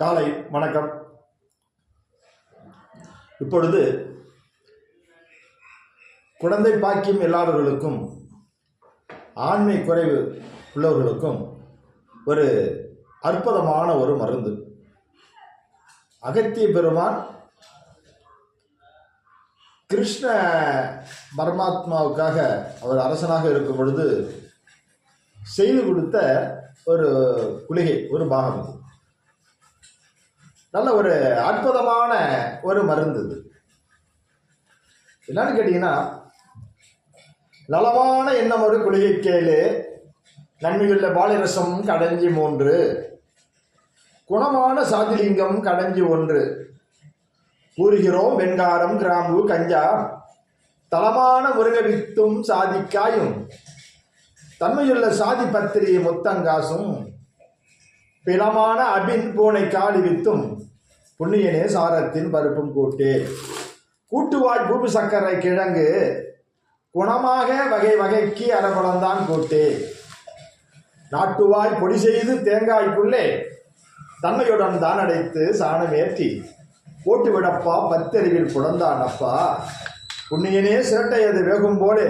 காலை வணக்கம். இப்பொழுது குழந்தை பாக்கியம் இல்லாதவர்களுக்கும் ஆண்மை குறைவு உள்ளவர்களுக்கும் ஒரு அற்புதமான ஒரு மருந்து. அகத்திய பெருமான் கிருஷ்ண பரமாத்மாவுக்காக அவர் அரசனாக இருக்கும் பொழுது செய்து கொடுத்த ஒரு குளிகை ஒரு பாகம். இது நல்ல ஒரு அற்புதமான ஒரு மருந்து இது. என்னன்னு கேட்டீங்கன்னா நலமான எண்ணம் ஒரு குளிகை கேளு. நன்மையுள்ள பாலிரசம் கடைஞ்சி மூன்று. குணமான சாதிலிங்கம் கடஞ்சி ஒன்று. கூறுகிறோம் வெண்காரம் கிராம்பு கஞ்சா. தளமான முருக வித்தும் சாதிக்காயும். தன்மையுள்ள சாதி பத்திரி முத்தங்காசும் பிளமான அபின் பூனை காலி வித்தும் புண்ணியனே சாரத்தின் பருப்பும் கூட்டே. கூட்டுவாய் பூப்பு சக்கரை கிழங்கு குணமாக வகை வகைக்கு அரபலந்தான் கூட்டே. நாட்டுவாய் பொடி செய்து தேங்காய்க்குள்ளே தன்மையுடன் தான் அடைத்து சாணம் ஏற்றி போட்டு விடப்பா பத்தறிவில் குழந்தான் அப்பா. புண்ணியனே சிரட்டையது வேகும் போலே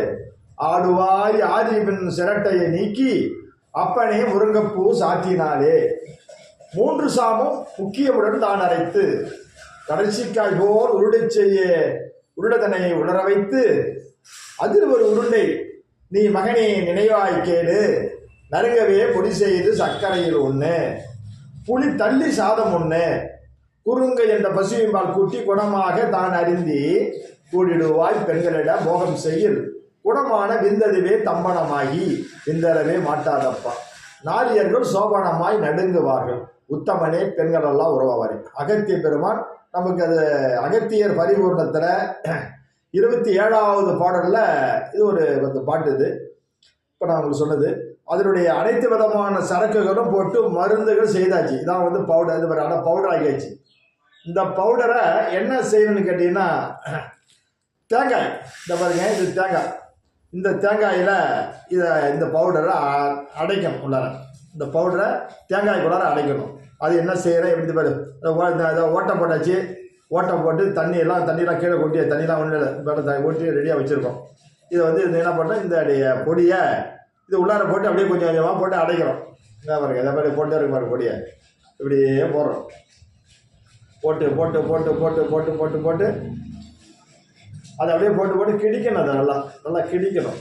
ஆடுவாய் ஆதிபின் சிரட்டையை நீக்கி அப்பனே முருங்கப்பூ சாத்தினாலே மூன்று சாமும் முக்கியமுடன் தான் அரைத்து கடைசிக்காய் போல் உருடை செய்ய உருடதனையை உணர வைத்து அதில் ஒரு உருண்டை நீ மகனே நினைவாய் கேளு நறுங்கவே பொடி செய்து சர்க்கரையில் ஒன்று புளி தள்ளி சாதம் ஒன்று குறுங்க என்ற பசுவின்பால் கூட்டி குணமாக தான் அறிந்தி கூடிடுவாய் பெண்களிட மோகம் செய்யில். குணமான விந்ததுவே தம்பனமாகி விந்தரவே மாட்டாதப்பா. நாரியர்கள் சோபனமாய் நடுங்குவார்கள். உத்தமனே பெண்களெல்லாம் உறவாவாரி. அகத்திய பெருமான் நமக்கு அது அகத்தியர் பரிபூர்ணத்தில் இருபத்தி ஏழாவது பாடலில் இது ஒரு வந்து பாட்டு இது. இப்போ நான் உங்களுக்கு சொன்னது அதனுடைய அனைத்து விதமான சரக்குகளும் போட்டு மருந்துகள் செய்தாச்சு. இதான் வந்து பவுடர் இது ஆனால் பவுடர் ஆகியாச்சு. இந்த பவுடரை என்ன செய்யணும்னு கேட்டிங்கன்னா தேங்காய். இந்த பாருங்க இது தேங்காய். இந்த தேங்காயில் இதை இந்த பவுடரை அடைக்கணும் உள்ளார. இந்த பவுடரை தேங்காய்க்குள்ளார அடைக்கணும். அது என்ன செய்கிறேன் எப்படி பாரு? ஓ- இந்த இதை ஓட்டம் போட்டாச்சு. ஓட்டம் போட்டு தண்ணியெல்லாம் தண்ணியெல்லாம் கீழே கொட்டி தண்ணியெல்லாம் ஒன்றும் இல்லை கொட்டி ரெடியாக வச்சுருக்கோம். இதை வந்து இது என்ன பண்ணோம்? இந்த அடைய பொடியை இது உள்ளார போட்டு அப்படியே கொஞ்சம் கொஞ்சமாக போட்டு அடைக்கிறோம். என்ன பாருங்க இதை மாதிரி போட்டே இருக்கு பாருங்க பொடியை. இப்படியே போடுறோம். போட்டு போட்டு போட்டு போட்டு போட்டு போட்டு போட்டு அதை அப்படியே போட்டு போட்டு கிடிக்கணும் அதை நல்லா. நல்லா கிடிக்கணும்.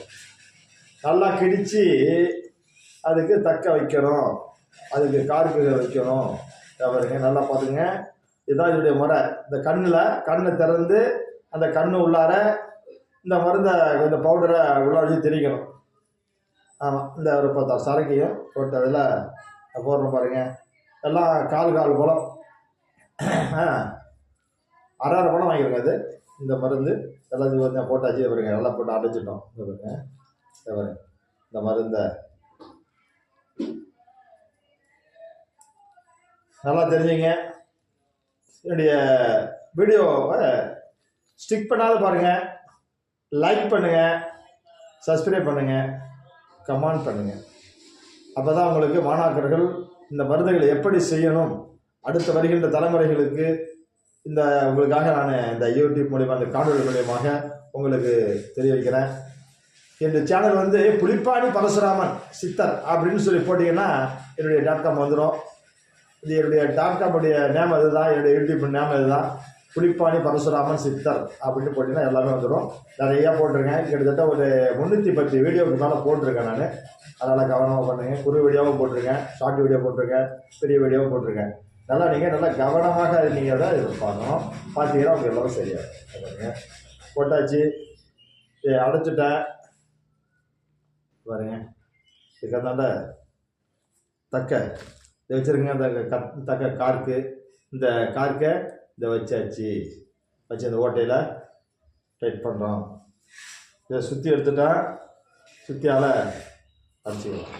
நல்லா கிடிச்சு அதுக்கு தக்க வைக்கணும். அதுக்கு கார்க்கு வைக்கணும். பாருங்க நல்லா பார்த்துங்க இதுதான் இதனுடைய முறை. இந்த கண்ணில் கண்ணை திறந்து அந்த கண்ணு உள்ளார இந்த மருந்தை இந்த பவுடரை உள்ளார வச்சு திரிக்கணும் ஆமாம் இந்த ஒரு பத்தாறு சரக்கையும் போட்டு அதில் போடுறோம் பாருங்கள் எல்லாம் கால் கால் பழம் ஆ. அரை அரை பழம் வாங்கிருங்க அது. இந்த மருந்து எல்லாத்தையும் போட்டாச்சு பாருங்க. நல்லா போட்டு அடைச்சிட்டோம் இதை பாருங்க. இந்த மருந்தை. நல்லா தெரிஞ்சுங்க. என்னுடைய வீடியோவை ஸ்டிக் பண்ணாத பாருங்கள் லைக் பண்ணுங்கள் சப்ஸ்கிரைப் பண்ணுங்கள் கமெண்ட் பண்ணுங்கள் அப்போ தான் உங்களுக்கு மாணாக்கர்கள் இந்த மருந்துகளை எப்படி செய்யணும் அடுத்து வருகின்ற தலைமுறைகளுக்கு இந்த உங்களுக்காக நான் இந்த யூடியூப் மூலிமா இந்த காணொலி மூலியமாக உங்களுக்கு தெரிய வைக்கிறேன் இந்த சேனல் வந்து புலிப்பாணி பரசுராமன் சித்தர் அப்படின்னு சொல்லி போட்டிங்கன்னா என்னுடைய டாட் காம் வந்துடும் இது என்னுடைய டாட் நேம் அதுதான். என்னுடைய யூடியூப் நேம் அதுதான். குளிப்பாணி பரசுராமன் சித்தர் அப்படின்னு போட்டிங்கன்னா எல்லாமே வந்துடும் நிறையா போட்டிருக்கேன். கிட்டத்தட்ட ஒரு முந்நூற்றி பத்து வீடியோவுக்கு மேலே போட்டிருக்கேன் நான். அதனால் கவனமாக பண்ணுங்க. குறு வீடியோவும் போட்டிருக்கேன். ஷார்ட் வீடியோ போட்டிருக்கேன். பெரிய வீடியோவும் போட்டிருக்கேன். நல்லா நீங்கள் நல்லா கவனமாக நீங்கள் தான் இது பார்க்கணும். பார்த்தீங்கன்னா உங்களுக்கு எல்லாரும் சரியாக பாருங்க. போட்டாச்சு. இதை அடைச்சிட்டேன். பாருங்க. இதுக்காக தக்க இதை வச்சுருங்க அந்த கத் தக்க கார்க்கு இந்த கார்க்கை இதை வச்சாச்சு. வச்சு அந்த ஓட்டையில் டைட் பண்ணுறோம் இதை சுற்றி எடுத்துட்டால் சுற்றியால் அடிச்சுக்கலாம்.